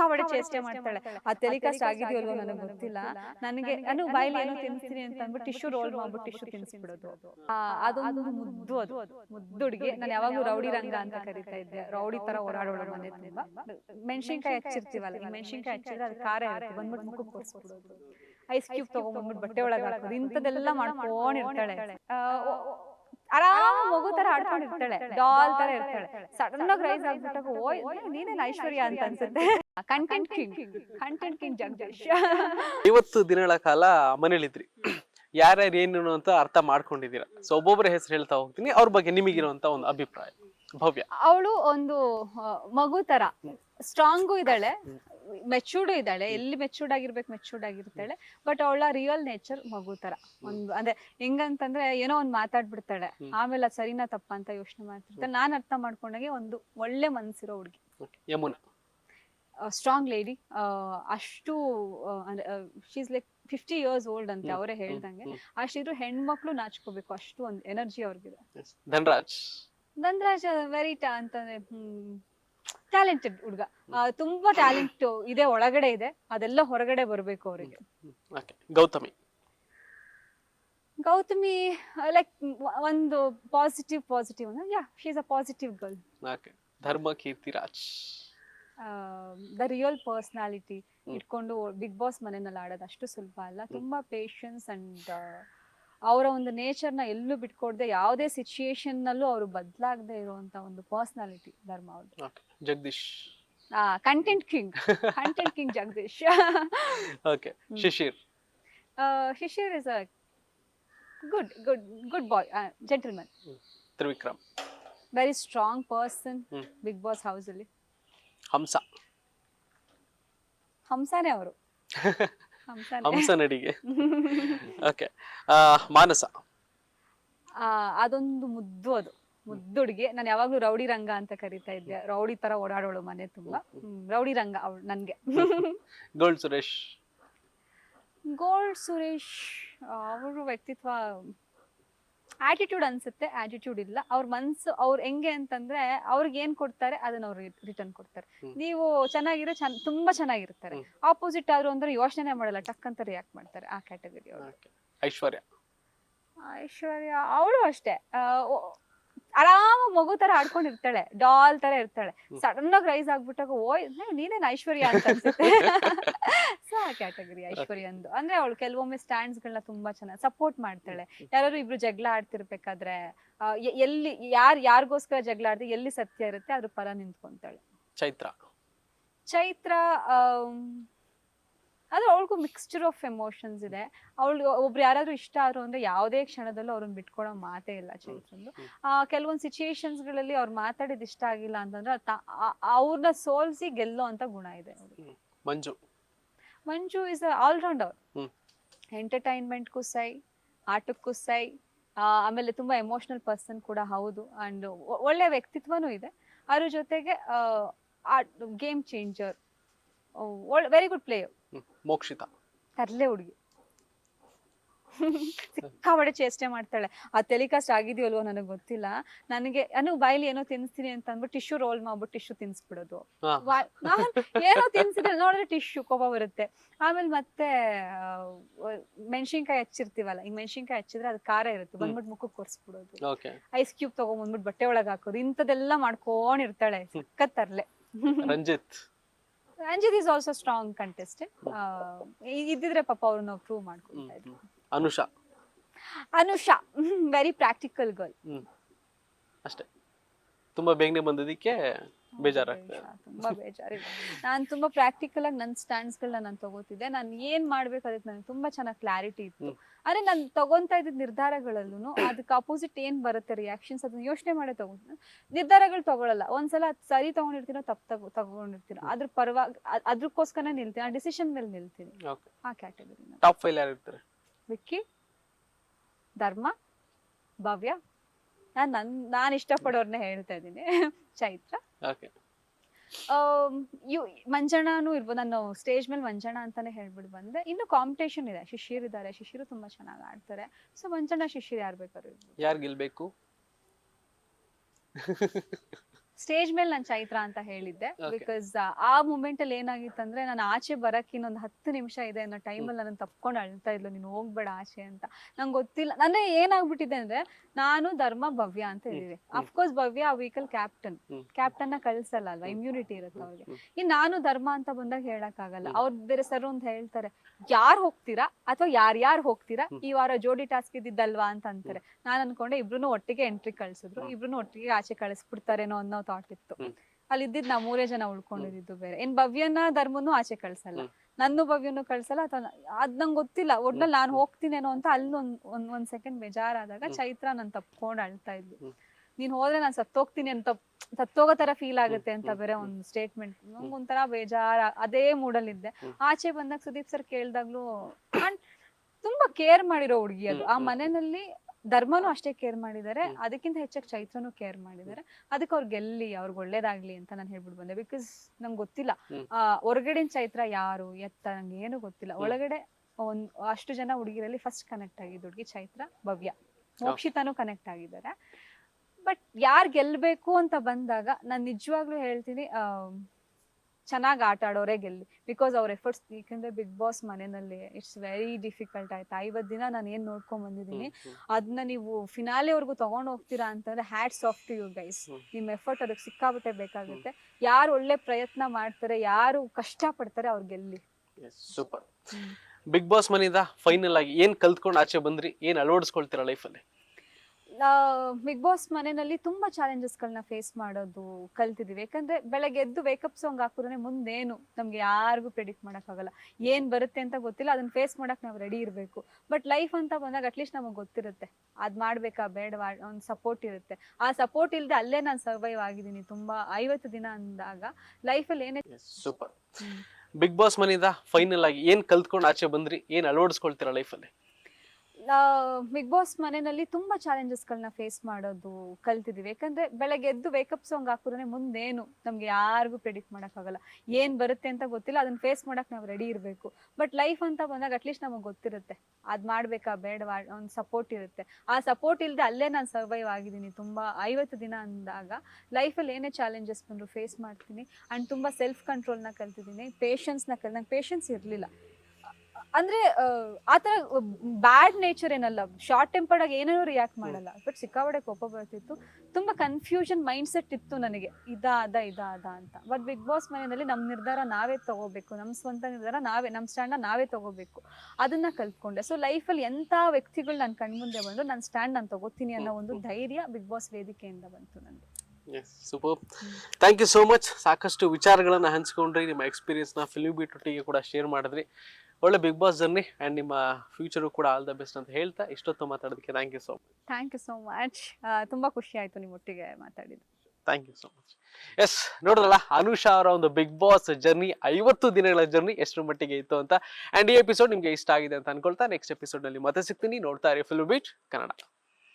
ಸಿಕ್ಕಾಬಡೆ ಚೇಷ್ಟೆ ಮಾಡ್ತಾಳೆ ಆ ಟೆಲಿಕಾಸ್ಟ್ ಆಗಿದೆಯಲ್ವೋ ನನಗೆ ಗೊತ್ತಿಲ್ಲ ನನಗೆ ನಾನು ಬಾಯಲ್ಲಿ ಏನೋ ತಿನ್ಸ್ತೀನಿ ಅಂತ ಅಂದ್ಬಿಟ್ಟು ಟಿಶ್ಯೂ ರೋಲ್ ಮಾಡ್ಬಿಟ್ಟು ಟಿಶ್ಯೂ ತಿನ್ಸ್ಬಿಡೋದು ಆ, ಅದೊಂದು ಮುದ್ದು ಅದು ಮುದ್ದುಡುಗೆ ಹುಡುಗಿ ನಾನು ಯಾವಾಗಲೂ ರೌಡಿ ರಂಗ ಅಂತ ಕರಿತಾ ಇದ್ದೆ ರೌಡಿ ತರ ಓಡಾಡೋಳು ಮನೆ ತುಂಬಾ ಮೆಣಸಿನ್ಕಾಯಿ ಹಚ್ಚಿರ್ತೀವಲ್ಲ ಈ ಮೆಣಸಿನ್ಕಾಯಿ ಹಚ್ಚಿದ್ರೆ ಅದು ಖಾರ ಇರುತ್ತೆ ಬಂದ್ಬಿಟ್ಟು ಮುಖಕ್ಕೆ ಕೊಡ್ಸ್ಬಿಡೋದು ಐಸ್ ಕ್ಯೂಬ್ ತಗೊಂಡ್ಬಂದ್ಬಿಟ್ಟು ಬಟ್ಟೆ ಒಳಗೆ ಹಾಕೋದು ಇಂಥದ್ದೆಲ್ಲ ಮಾಡ್ಕೊಂಡಿರ್ತಾಳೆ ಆರಾಮ ಮಗು ತರ ಆಡ್ಕೊಂಡಿರ್ತಾಳೆ ಡಾಲ್ ತರ ಇರ್ತಾಳೆ ಸಡನ್ ಆಗಿ ರೈಸ್ ಆಗ್ಬಿಟ್ಟಾಗ ಓಯ್ ನೀನೇನ್ ಐಶ್ವರ್ಯ ಅಂತ ಅನ್ಸುತ್ತೆ content king content king Jagadish ಐವತ್ತು ದಿನಗಳ ಕಾಲ ಮನೇಲಿದ್ರಿ ಯಾರ್ಯಾರು ಏನು ಅಂತ ಅರ್ಥ ಮಾಡ್ಕೊಂಡಿದ್ದೀರಾ. ಸೊ ಒಬ್ಬೊಬ್ಬರ ಹೆಸರು ಹೇಳ್ತಾ ಹೋಗ್ತೀನಿ. ಅವ್ರ ಬಗ್ಗೆ ನಿಮಗಿರುವಂತ ಒಂದು ಅಭಿಪ್ರಾಯ ಭವ್ಯ. ಅವಳು ಒಂದು ಆ, ಮಗು ತರ. ಸ್ಟ್ರಾಂಗು ಇದ್ದಾಳೆ ಮೆಚೂರ್ಡ್ ಇದ್ದಾಳೆ. ಎಲ್ಲಿ ಮೆಚೂರ್ಡ್ ಆಗಿರ್ಬೇಕು ಮೆಚೂರ್ಡ್ ಆಗಿರ್ತಾಳೆ. ಬಟ್ ಅವಳ ರಿಯಲ್ ನೇಚರ್ ಮಗು ತರ. ಒಂದು ಅಂದ್ರೆ ಹೆಂಗಂತಂದ್ರೆ ಏನೋ ಒಂದ್ ಮಾತಾಡ್ಬಿಡ್ತಾಳೆ. ಆಮೇಲೆ ಅದ್ ಸರಿನಾ ತಪ್ಪ ಅಂತ ಯೋಚನೆ ಮಾಡ್ತಿರ್ತಾಳೆ. ನಾನ್ ಅರ್ಥ ಮಾಡ್ಕೊಂಡಾಗೆ ಒಂದು ಒಳ್ಳೆ ಮನ್ಸಿರೋ ಹುಡುಗಿ. ಯಮುನಾ. ಸ್ಟ್ರಾಂಗ್ ಲೇಡಿ ಅಷ್ಟು she's like fifty years old ಅಂತ ಅವರೇ ಹೇಳ್ದಂಗೆ. ಅಷ್ಟಿದ್ರು ಹೆಣ್ಮಕ್ಳು ನಾಚ್ಕೋಬೇಕು ಅಷ್ಟು ಒಂದು ಎನರ್ಜಿ ಅವ್ರಿಗಿದೆ. ಧನ್ರಾಜ್. ಧನ್ರಾಜ್ ವೆರಿ ಅಂತಂದ್ರೆ ಟ್ಯಾಲೆಂಟೆಡ್ ಹುಡುಗ. ತುಂಬಾ ಟ್ಯಾಲೆಂಟ್ ಇದೆ ಒಳಗಡೆ ಇದೆ ಅದೆಲ್ಲ ಹೊರಗಡೆ ಬರ್ಬೇಕು ಅವರಿಗೆ. ಗೌತಮಿ. ಗೌತಮಿ ಲೈಕ್ ಒಂದು ಪಾಸಿಟಿವ್ ಪಾಸಿಟಿವ್ ಅಂದ್ರೆ yeah she's uh positive girl Dharma Keerthiraj the real personality ಇಟ್ಕೊಂಡು ಬಿಗ್ ಬಾಸ್ ಮನೆಯಲ್ಲಿ ಆಡೋದು ಅಷ್ಟು ಸುಲಭ ಅಲ್ಲ. ತುಂಬಾ ಪೇಷನ್ಸ್ ಅಂಡ್ ಅವರ ಒಂದು ನೇಚರ್ನ ಎಲ್ಲೂ ಬಿಟ್ಕೊಡ್ದೆ ಯಾವುದೇ ಸಿಚುಯೇಷನ್ ನಲ್ಲೂ ಅವರು ಬದಲಾಗದೆ ಇರುವಂತ ಒಂದು ಪರ್ಸ್ನಾಲಿಟಿ ಧರ್ಮ ಅವ್ರದ್ದು. Jagadish. Content king content king Jagadish. Okay Shishir. Shishir is uh good good good boy gentleman Trivikram. Very strong person big boss house ಅಲ್ಲಿ. ಹಂಸ. ಹಂಸನೇ ಅವರು. ಹಂಸ ನಡಿಗೆ ಓಕೆ ಮಾನಸ. ಆ, ಅದೊಂದು ಮುದ್ದು ಅದು. ಮುದ್ದುಡುಗೆ ನಾನು ಯಾವಾಗ್ಲೂ ರೌಡಿ ರಂಗ ಅಂತ ಕರಿತಾ ಇದ್ದೆ. ರೌಡಿ ತರ ಓಡಾಡೋಳು ಮನೆ ತುಂಬಾ. ರೌಡಿ ರಂಗ ಅವಳು ನನ್ಗೆ. ಗೋಲ್ಡ್ ಸುರೇಶ್. ಗೋಲ್ಡ್ ಸುರೇಶ್ ಅವರು ವ್ಯಕ್ತಿತ್ವ ಆಟಿಟ್ಯೂಡ್ ಅನ್ಸುತ್ತೆ ಆಟಿಟ್ಯೂಡ್ ಇಲ್ಲ. ಅವ್ರ ಮನ್ಸು ಅವ್ರು ಹೆಂಗೆ ಅಂತಂದ್ರೆ ಅವ್ರಿಗೆ ಏನ್ ಕೊಡ್ತಾರೆ ಅದನ್ನ ಅವ್ರು ರಿಟರ್ನ್ ಕೊಡ್ತಾರೆ. ನೀವು ಚೆನ್ನಾಗಿರೋ ಚೆನ್ನ ತುಂಬಾ ಚೆನ್ನಾಗಿರ್ತಾರೆ. ಆಪೋಸಿಟ್ ಆದ್ರು ಅಂದ್ರೆ ಯೋಚನೆ ಮಾಡಲ್ಲ ಟಕ್ ಅಂತ ರಿಯಾಕ್ಟ್ ಮಾಡ್ತಾರೆ ಆ ಕ್ಯಾಟಗರಿ ಅವರು. ಐಶ್ವರ್ಯ. ಐಶ್ವರ್ಯ ಅವಳು ಅಷ್ಟೇ. ಆರಾಮ ಮಗು ತರ ಆಡ್ಕೊಂಡಿರ್ತಾಳೆ ಡಾಲ್ ತರ ಇರ್ತಾಳೆ. ಸಡನ್ ಆಗಿ ರೈಸ್ ಆಗ್ಬಿಟ್ಟಾಗ ಓಯ್ ನೀನೇನ್ ಐಶ್ವರ್ಯ ಅಂತ ಅನ್ಸುತ್ತೆ. ಸೊ ಆ ಕ್ಯಾಟಗರಿ ಐಶ್ವರ್ಯ ಅಂದು ಅಂದ್ರೆ ಅವಳು ಕೆಲವೊಮ್ಮೆ ಸ್ಟ್ಯಾಂಡ್ಸ್ ಗಳನ್ನ ತುಂಬಾ ಚೆನ್ನಾಗಿ ಸಪೋರ್ಟ್ ಮಾಡ್ತಾಳೆ. ಯಾರು ಇಬ್ರು ಜಗಳ ಆಡ್ತಿರ್ಬೇಕಾದ್ರೆ ಎಲ್ಲಿ ಯಾರ್ ಯಾರಿಗೋಸ್ಕರ ಜಗಳ ಆಡ್ತಿ ಎಲ್ಲಿ ಸತ್ಯ ಇರುತ್ತೆ ಅದ್ರ ಪರ ನಿಂತ್ಕೊಂತಾಳೆ. ಚೈತ್ರ. ಚೈತ್ರ ಅದು ಅವಳಿಗೂ ಮಿಕ್ಸ್ಚರ್ ಆಫ್ ಎಮೋಷನ್ಸ್ ಇದೆ. ಅವಳು ಒಬ್ರು ಯಾರಾದ್ರೂ ಇಷ್ಟ ಆದ್ರು ಅಂದ್ರೆ ಯಾವುದೇ ಕ್ಷಣದಲ್ಲೂ ಅವ್ರನ್ನ ಬಿಟ್ಕೊಳ್ಳೋ ಮಾತೇ ಇಲ್ಲ ಚೈತ್ರಂದು ಹ್ಮ್. ಆ ಕೆಲವೊಂದು ಸಿಚುಯೇಷನ್ಸ್ಗಳಲ್ಲಿ ಅವ್ರು ಮಾತಾಡಿದ್ ಇಷ್ಟ ಆಗಿಲ್ಲ ಅಂತಂದ್ರೆ ಅವ್ರನ್ನ ಸೋಲ್ಸಿ ಗೆಲ್ಲೋ ಅಂತ ಗುಣ ಇದೆ ಮಂಜು. ಮಂಜು ಇಸ್ ಆಲ್ರೌಂಡರ್ ಹ್ಮ್. ಎಂಟರ್ಟೈನ್ಮೆಂಟ್ಗೂ ಸೈ ಆಟಕ್ಕೂ ಸೈ ಆಮೇಲೆ ತುಂಬಾ ಎಮೋಷನಲ್ ಪರ್ಸನ್ ಕೂಡ ಹೌದು. ಅಂಡ್ ಒಳ್ಳೆ ವ್ಯಕ್ತಿತ್ವನೂ ಇದೆ. ಅದ್ರ ಜೊತೆಗೆ game changer very good player. Mokshitha. ತರ್ಲೆ ಹುಡುಗಿ. ಸಿಕ್ಕಾಬಡೆ ಚೇಷ್ಟೆ ಮಾಡ್ತಾಳೆ. ಆ ಟೆಲಿಕಾಸ್ಟ್ ಆಗಿದೆಯಲ್ವೋ ನನಗೆ ಗೊತ್ತಿಲ್ಲ. ನನಗೆ ಅನು ಬಾಯಲ್ಲಿ ಏನೋ ತಿನ್ಸ್ತೀನಿ ಅಂತ ಅಂದ್ಬಿಟ್ಟು ಟಿಶ್ಯೂ ರೋಲ್ ಮಾಡ್ಬಿಟ್ಟು ಟಿಶ್ಯೂ ತಿನ್ಸ್ಬಿಡೋದು. ಏನೋ ತಿನ್ಸಿದ್ರೆ ನೋಡಿದ್ರೆ ಟಿಶ್ಯೂ ಕೋಪ ಬರುತ್ತೆ. ಆಮೇಲೆ ಮತ್ತೆ ಮೆಣಸಿನ್ಕಾಯಿ ಹಚ್ಚಿರ್ತೀವಲ್ಲ ಈಗ ಮೆಣಸಿನ್ಕಾಯಿ ಹಚ್ಚಿದ್ರೆ ಅದು ಖಾರ ಇರುತ್ತೆ. ಬಂದ್ಬಿಟ್ಟು ಮುಖಕ್ಕೆ ಕೊರ್ಸ್ಬಿಡೋದು ಐಸ್ ಕ್ಯೂಬ್ ತಗೊಂಡ್ಬಂದ್ಬಿಟ್ಟು ಬಟ್ಟೆ ಒಳಗೆ ಹಾಕೋದು. ಇಂಥದೆಲ್ಲ ಮಾಡ್ಕೊಂಡಿರ್ತಾಳೆ ಸಖತ್ ತರ್ಲೆ. Ranjith. Ranjith is also strong contestant ಇದ್ದಿದ್ರೆ ಪಾಪ ಅವ್ರು ನಾವು ಪ್ರೂವ್ ಮಾಡ್ಕೊಳ್ತಾ ಇದ್ವಿ Anusha. Anusha very practical girl ಅಷ್ಟೇ. ತುಂಬಾ ಬೇಗನೆ ಬಂದಿದ್ದಕ್ಕೆ ಬೇಜಾರಾಗ್ತದೆ ತುಂಬಾ ಬೇಜಾರಿದೆ. ನಾನು ತುಂಬಾ ಪ್ರಾಕ್ಟಿಕಲ್ ಆಗಿ ನನ್ನ ಸ್ಟ್ಯಾಂಡ್ಸ್ ಗಳನ್ನ ನಾನು ತಗೋತಿದ್ದೆ. ನಾನು ಏನ್ ಮಾಡ್ಬೇಕಾದ್ರೆ ಅದಕ್ಕೆ ನನಗೆ ತುಂಬಾ ಚೆನ್ನಾಗಿ ಕ್ಲಾರಿಟಿ ಇತ್ತು. ಆದ್ರೆ ಅಂದ್ರೆ ನಾನು ತಗೊಂತಾ ಇದ್ದ ನಿರ್ಧಾರಗಳಲ್ಲೂ ಅದಕ್ಕೆ ಅಪೋಸಿಟ್ ಏನ್ ಬರುತ್ತೆ ರಿಯಾಕ್ಷನ್ಸ್ ಅದನ್ನ ಯೋಚನೆ ಮಾಡೇ ತಗೋತೀನಿ ನಿರ್ಧಾರಗಳು ತಗೊಳಲ್ಲ. ಒಂದ್ಸಲ ಅದ್ ಸರಿ ತಗೊಂಡಿರ್ತೀನೋ ತಪ್ಪು ತಗೋ ತಗೊಂಡಿರ್ತೀನೋ ಅದ್ರ ಪರವಾಗಿ ಅದಕ್ಕೋಸ್ಕರ ನಿಲ್ತೀನಿ. ಆ ಡಿಸಿಷನ್ ಮೇಲೆ ನಿಲ್ತೀನಿ. ಆ ಕ್ಯಾಟಗರಿ ಟಾಪ್ ಫೈಲ್ ಯಾರು ಇರ್ತಾರೆ? ವಿಕ್ಕಿ ಧರ್ಮ ಭವ್ಯ. ನಾನು ನನ್ ನಾನು ಇಷ್ಟಪಡೋರ್ನ ಹೇಳ್ತಾ ಇದ್ದೀನಿ. ಚೈತ್ರ. ಓಕೆ ಯು ಮಂಜಣ್ಣನೂ ಇರ್ಬೋದು. ನಾನು ಸ್ಟೇಜ್ ಮೇಲೆ ಮಂಜಣ್ಣ ಅಂತಾನೆ ಹೇಳ್ಬಿಟ್ಟು ಬಂದೆ. ಇನ್ನು ಕಾಂಪಿಟೇಷನ್ ಇದೆ. ಶಿಶಿರ್ ಇದ್ದಾರೆ ಶಿಶಿರು ತುಂಬಾ ಚೆನ್ನಾಗಿ ಆಡ್ತಾರೆ. ಸೊ ಮಂಜಣ್ಣ ಶಿಶಿರ್ ಯಾರು ಬೇಕಾದ್ರೂ ಯಾರು ಗೆಲ್ಬೇಕು? ಸ್ಟೇಜ್ ಮೇಲೆ ನಾನು ಚೈತ್ರ ಅಂತ ಹೇಳಿದ್ದೆ. ಬಿಕಾಸ್ ಆ ಮೂಮೆಂಟ್ ಅಲ್ಲಿ ಏನಾಗಿತ್ತಂದ್ರೆ ನಾನು ಆಚೆ ಬರಕ್ ಇನ್ನೊಂದು ಹತ್ತು ನಿಮಿಷ ಇದೆ ಅನ್ನೋ ಟೈಮಲ್ಲಿ ನನ್ನ ತಪ್ಕೊಂಡು ಅಳ್ತಾ ಇದ್ಲು. ನೀನು ಹೋಗ್ಬೇಡ ಆಚೆ ಅಂತ. ನಂಗೆ ಗೊತ್ತಿಲ್ಲ. ಅಂದ್ರೆ ಏನಾಗ್ಬಿಟ್ಟಿದೆ ಅಂದ್ರೆ ನಾನು ಧರ್ಮ ಭವ್ಯ ಅಂತ ಹೇಳಿದೆ. ಅಫ್ಕೋರ್ಸ್ ಭವ್ಯ ಆ ವೆಹಿಕಲ್ ಕ್ಯಾಪ್ಟನ್ ಕ್ಯಾಪ್ಟನ್ನ ಕಳ್ಸಲ್ಲ ಅಲ್ವಾ. ಇಮ್ಯುನಿಟಿ ಇರುತ್ತೆ. ಅವ್ರಿಗೆ. ಇನ್ ನಾನು ಧರ್ಮ ಅಂತ ಬಂದಾಗ ಹೇಳಕ್ ಆಗಲ್ಲ. ಅವ್ರ ಬೇರೆ ಸರ್ ಅಂತ ಹೇಳ್ತಾರೆ ಯಾರ್ ಹೋಗ್ತೀರಾ? ಅಥವಾ ಯಾರ್ಯಾರು ಹೋಗ್ತೀರಾ? ಈ ವಾರ ಜೋಡಿ ಟಾಸ್ಕ್ ಇದ್ದಿದ್ದಲ್ವಾ? ಅಂತ ಅಂತಾರೆ. ನಾನ್ ಅನ್ಕೊಂಡೆ ಇಬ್ರು ಒಟ್ಟಿಗೆ ಎಂಟ್ರಿ ಕಳ್ಸಿದ್ರು. ಇಬ್ರು ಒಟ್ಟಿಗೆ ಆಚೆ ಕಳಿಸ್ಬಿಡ್ತಾರೇನೋ ಅನ್ನೋ ಥಾಟ್ ಇತ್ತು ಅಲ್ಲಿ ಇದ್ದಿದ್ ನಾವ್ ಮೂರೇ ಜನ ಉಳ್ಕೊಂಡಿದ್ದು ಬೇರೆ. ಏನ್ ಭವ್ಯನ ಧರ್ಮನು ಆಚೆ ಕಳ್ಸಲ್ಲ. ನನ್ನ ಭವ್ಯನು ಕಳ್ಸಲ್ಲ ಅಥವಾ ಅದ್ ನಂಗೆ ಗೊತ್ತಿಲ್ಲ. ಒಟ್ನಲ್ಲಿ ನಾನು ಹೋಗ್ತೀನೇನೋ ಅಂತ ಅಲ್ಲಿ ಒಂದ್ ಒಂದ್ ಒಂದ್ ಸೆಕೆಂಡ್ ಬೇಜಾರಾದಾಗ. ಚೈತ್ರ ನನ್ ತಪ್ಕೊಂಡ್ ಅಳ್ತಾ ಇದ್ವಿ. ನೀನ್ ಹೋದ್ರೆ ನಾನ್ ಸತ್ತೋಗ್ತೀನಿ ಅಂತ ಸತ್ತೋಗೋ ತರ ಫೀಲ್ ಆಗುತ್ತೆ ಅಂತ ಬೇರೆ ಒಂದ್ ಸ್ಟೇಟ್ಮೆಂಟ್ ನಂಗೆ ಒಂಥರ ಬೇಜಾರ ಅದೇ ಮೂಡಲ್ಲಿದ್ದೆ. ಆಚೆ ಬಂದಾಗ ಸುದೀಪ್ ಸರ್ ಕೇಳ್ದಾಗ್ಲೂ ತುಂಬಾ ಕೇರ್ ಮಾಡಿರೋ ಹುಡುಗಿ ಅದು. ಆ. ಮನೆಯಲ್ಲಿ ಧರ್ಮನು ಅಷ್ಟೇ ಕೇರ್ ಮಾಡಿದ್ದಾರೆ. ಅದಕ್ಕಿಂತ ಹೆಚ್ಚಾಗಿ ಚೈತ್ರನು ಕೇರ್ ಮಾಡಿದ್ದಾರೆ. ಅದಕ್ಕೆ ಅವ್ರು ಗೆಲ್ಲಿ ಅವ್ರಿಗೆ ಒಳ್ಳೇದಾಗ್ಲಿ ಅಂತ ನಾನು ಹೇಳ್ಬಿಟ್ಟು ಬಂದೆ. ಬಿಕಾಸ್ ನಂಗೆ ಗೊತ್ತಿಲ್ಲ. ಹೊರಗಡೆ ಚೈತ್ರ ಯಾರು ಎತ್ತ ನಂಗೆ ಏನು ಗೊತ್ತಿಲ್ಲ. ಒಳಗಡೆ ಒಂದ್ ಅಷ್ಟು ಜನ ಹುಡುಗಿರಲ್ಲಿ ಫಸ್ಟ್ ಕನೆಕ್ಟ್ ಆಗಿದ್ದು ಹುಡುಗಿ ಚೈತ್ರ ಭವ್ಯ. ಮೋಕ್ಷಿತಾನು ಕನೆಕ್ಟ್ ಆಗಿದ್ದಾರೆ. ಬಟ್ ಯಾರ್ ಗೆಲ್ಬೇಕು ಅಂತ ಬಂದಾಗ ನಾನು ನಿಜವಾಗ್ಲೂ ಹೇಳ್ತೀನಿ ಚೆನ್ನಾಗಿ ಆಟ ಆಡೋರೇ ಗೆಲ್ಲಿ ಬಿಕಾಸ್ ಅವ್ರ ಎಫರ್ಟ್ಸ್ ಯಾಕಂದ್ರೆ ಬಿಗ್ ಬಾಸ್ ಮನೆಯಲ್ಲಿ ಇಟ್ಸ್ ವೆರಿ ಡಿಫಿಕಲ್ಟ್ ಆಯ್ತು? ಐವತ್ತು ದಿನ ನಾನು ಏನ್ ನೋಡ್ಕೊಂಡ್ ಬಂದಿದ್ದೀನಿ ಅದನ್ನ ನೀವು ಫಿನಾಲೆವರೆಗೂ ತಗೊಂಡು ಹೋಗ್ತೀರಾ ಅಂತಂದ್ರೆ hats off to you guys ನಿಮ್ಮ ನಿಮ್ ಎಫರ್ಟ್ ಅದಕ್ಕೆ ಸಿಕ್ಕಾಬಿಟ್ಟೆ ಬೇಕಾಗುತ್ತೆ. ಯಾರು ಒಳ್ಳೆ ಪ್ರಯತ್ನ ಮಾಡ್ತಾರೆ ಯಾರು ಕಷ್ಟ ಪಡ್ತಾರೆ ಅವ್ರು ಗೆಲ್ಲಿ. ಸೂಪರ್ ಬಿಗ್ ಬಾಸ್ ಮನೆಯಿಂದ ಫೈನಲ್ ಆಗಿ ಏನ್ ಕಲ್ತ್ಕೊಂಡು ಆಚೆ ಬಂದ್ರಿ? ಏನ್ ಅಳವಡಿಸ್ಕೊಳ್ತೀರಾ ಲೈಫಲ್ಲಿ ಬಿಗ್ ಬಾಸ್ ಮನೆಯಲ್ಲಿ ತುಂಬಾ ಗಳನ್ನ ಫೇಸ್ ಮಾಡೋದು ಕಲ್ತಿದೀವಿ. ಯಾಕಂದ್ರೆ ಬೆಳಗ್ಗೆ ಎದ್ದು ವೇಕಪ್ ಸಾಂಗ್ ಹಾಕಿದ್ರೆ ಮುಂದೇನು ನಮ್ಗೆ ಯಾರಿಗೂ ಪ್ರಿಡಿಕ್ಟ್ ಆಗಲ್ಲ. ಏನ್ ಬರುತ್ತೆ ಅಂತ ಗೊತ್ತಿಲ್ಲ ಅದನ್ನ ಫೇಸ್ ಮಾಡಕ್ ನಾವು ರೆಡಿ ಇರಬೇಕು. ಬಟ್ ಲೈಫ್ ಅಂತ ಬಂದಾಗ ಅಟ್ಲೀಸ್ಟ್ ನಮಗೆ ಗೊತ್ತಿರುತ್ತೆ. ಅದ್ ಮಾಡ್ಬೇಕಾ ಬೇಡವಾ ಒಂದು ಸಪೋರ್ಟ್ ಇರುತ್ತೆ. ಆ ಸಪೋರ್ಟ್ ಇಲ್ಲದೆ ಅಲ್ಲೇ ನಾನು ಸರ್ವೈವ್ ಆಗಿದ್ದೀನಿ ತುಂಬಾ. ಐವತ್ತು ದಿನ ಅಂದಾಗ ಲೈಫಲ್ಲಿ ಏನೇ ಸೂಪರ್ ಬಿಗ್ ಬಾಸ್ ಮನೆಯಿಂದ ಫೈನಲ್ ಆಗಿ ಏನ್ ಕಲ್ತ್ಕೊಂಡು ಆಚೆ ಬಂದ್ರಿ? ಏನ್ ಅಳವಡಿಸ್ಕೊಳ್ತೀರಾ ಲೈಫಲ್ಲಿ ಬಿಗ್ ಬಾಸ್ ಮನೆಯಲ್ಲಿ ತುಂಬಾ ಗಳನ್ನ ಫೇಸ್ ಮಾಡೋದು ಕಲ್ತಿದೀವಿ. ಯಾಕಂದ್ರೆ ಬೆಳಗ್ಗೆ ಎದ್ದು ವೇಕಪ್ ಸಾಂಗ್ ಹಾಕಿದ್ರೆ ಮುಂದೇನು ನಮ್ಗೆ ಯಾರಿಗೂ ಪ್ರಿಡಿಕ್ಟ್ ಆಗಲ್ಲ. ಏನ್ ಬರುತ್ತೆ ಅಂತ ಗೊತ್ತಿಲ್ಲ, ಅದನ್ನ ಫೇಸ್ ಮಾಡಕ್ ನಾವು ರೆಡಿ ಇರಬೇಕು. ಬಟ್ ಲೈಫ್ ಅಂತ ಬಂದಾಗ ಅಟ್ಲೀಸ್ಟ್ ನಮಗೆ ಗೊತ್ತಿರುತ್ತೆ. ಅದ್ ಮಾಡ್ಬೇಕಾ ಬೇಡವಾ ಒಂದು ಸಪೋರ್ಟ್ ಇರುತ್ತೆ. ಆ ಸಪೋರ್ಟ್ ಇಲ್ಲದೆ ಅಲ್ಲೇ ನಾನು ಸರ್ವೈವ್ ಆಗಿದ್ದೀನಿ ತುಂಬಾ. ಐವತ್ತು ದಿನ ಅಂದಾಗ ಲೈಫಲ್ಲಿ ಏನೇ ಚಾಲೆಂಜಸ್ ಬಂದ್ರು ಫೇಸ್ ಮಾಡ್ತೀನಿ. ಅಂಡ್ ತುಂಬಾ ಸೆಲ್ಫ್ ಕಂಟ್ರೋಲ್ನ ಕಲ್ತಿದ್ದೀನಿ. ಪೇಷನ್ಸ್ನ ಕಲ್, ನಂಗೆ ಪೇಷನ್ಸ್ ಇರಲಿಲ್ಲ. ಅಂದ್ರೆ ಆ, ಆ ಥರ ಬ್ಯಾಡ್ ನೇಚರ್ ಏನಲ್ಲ ಶಾರ್ಟ್ ಟೆಂಪರ್ಡ್ ಆಗಿ ಏನೇನೋ ರಿಯಾಕ್ಟ್ ಮಾಡಲ್ಲ. ಬಟ್ ಸಿಕ್ಕಾಪಟ್ಟೆ ಕೋಪ ಬರ್ತಿತ್ತು. ತುಂಬಾ ಕನ್ಫ್ಯೂಷನ್ ಮೈಂಡ್ ಸೆಟ್ ಇತ್ತು ನನಗೆ. ಇದ ಅದ ಇದ ಅದ ಅಂತ. ಬಟ್ ಬಿಗ್ ಬಾಸ್ ಮನೆಯಲ್ಲಿ ನಮ್ಮ ನಿರ್ಧಾರ ನಾವೇ ತಗೋಬೇಕು. ನಮ್ಮ ಸ್ವಂತ ನಿರ್ಧಾರ ನಾವೇ ನಮ್ಮ ಸ್ಟ್ಯಾಂಡ್ ನಾವೇ ತಗೋಬೇಕು. ಅದನ್ನ ಕಲ್ತ್ಕೊಂಡೆ. ಸೊ ಲೈಫಲ್ಲಿ ಎಂಥ ವ್ಯಕ್ತಿಗಳು ನನ್ನ ಕಣ್ಮುಂದೆ ಬಂದು ನನ್ನ ಸ್ಟ್ಯಾಂಡ್ ನಾನು ತಗೋತೀನಿ ಅನ್ನೋ ಒಂದು ಧೈರ್ಯ ಬಿಗ್ ಬಾಸ್ ವೇದಿಕೆಯಿಂದ ಬಂತು ನನಗೆ super thank you so much ಸಾಕಷ್ಟು ವಿಚಾರಗಳನ್ನು ಹಂಚ್ಕೊಂಡ್ರಿ. ನಿಮ್ಮ ಎಕ್ಸ್ಪೀರಿಯನ್ಸ್ನ ಫಿಲ್ಮ್ ಬೀಟ್ ಕೂಡ ಶೇರ್ ಮಾಡಿದ್ರಿ. ಒಳ್ಳೆ ಬಿಗ್ ಬಾಸ್ ಜರ್ನಿ ಅಂಡ್ ನಿಮ್ಮ ಫ್ಯೂಚರು ಕೂಡ ಆಲ್ ದ ಬೆಸ್ಟ್ ಅಂತ ಹೇಳ್ತಾ ಇಷ್ಟೊತ್ತು ಮಾತಾಡೋದಕ್ಕೆ thank you so much thank you so much ತುಂಬಾ ಖುಷಿ ಆಯ್ತು ನಿಮ್ಮೊಟ್ಟಿಗೆ ಮಾತಾಡಿದ್ದು. Thank you so much yes ನೋಡಿದ್ರಲ್ಲ ಅನುಷಾ ಅವರ ಒಂದು ಬಿಗ್ ಬಾಸ್ ಜರ್ನಿ ಐವತ್ತು ದಿನಗಳ ಜರ್ನಿ ಎಷ್ಟು ಮಟ್ಟಿಗೆ ಇತ್ತು ಅಂತ. ಅಂಡ್ ಈ ಎಪಿಸೋಡ್ ನಿಮಗೆ ಇಷ್ಟ ಆಗಿದೆ ಅಂತ ಅನ್ಕೊಳ್ತಾ ನೆಕ್ಸ್ಟ್ ಎಪಿಸೋಡ್ನಲ್ಲಿ ಮತ್ತೆ ಸಿಗ್ತೀನಿ. ನೋಡ್ತಾ ಇರಿ ಫಿಲ್ಮ್ ಬೀಚ್ ಕನ್ನಡ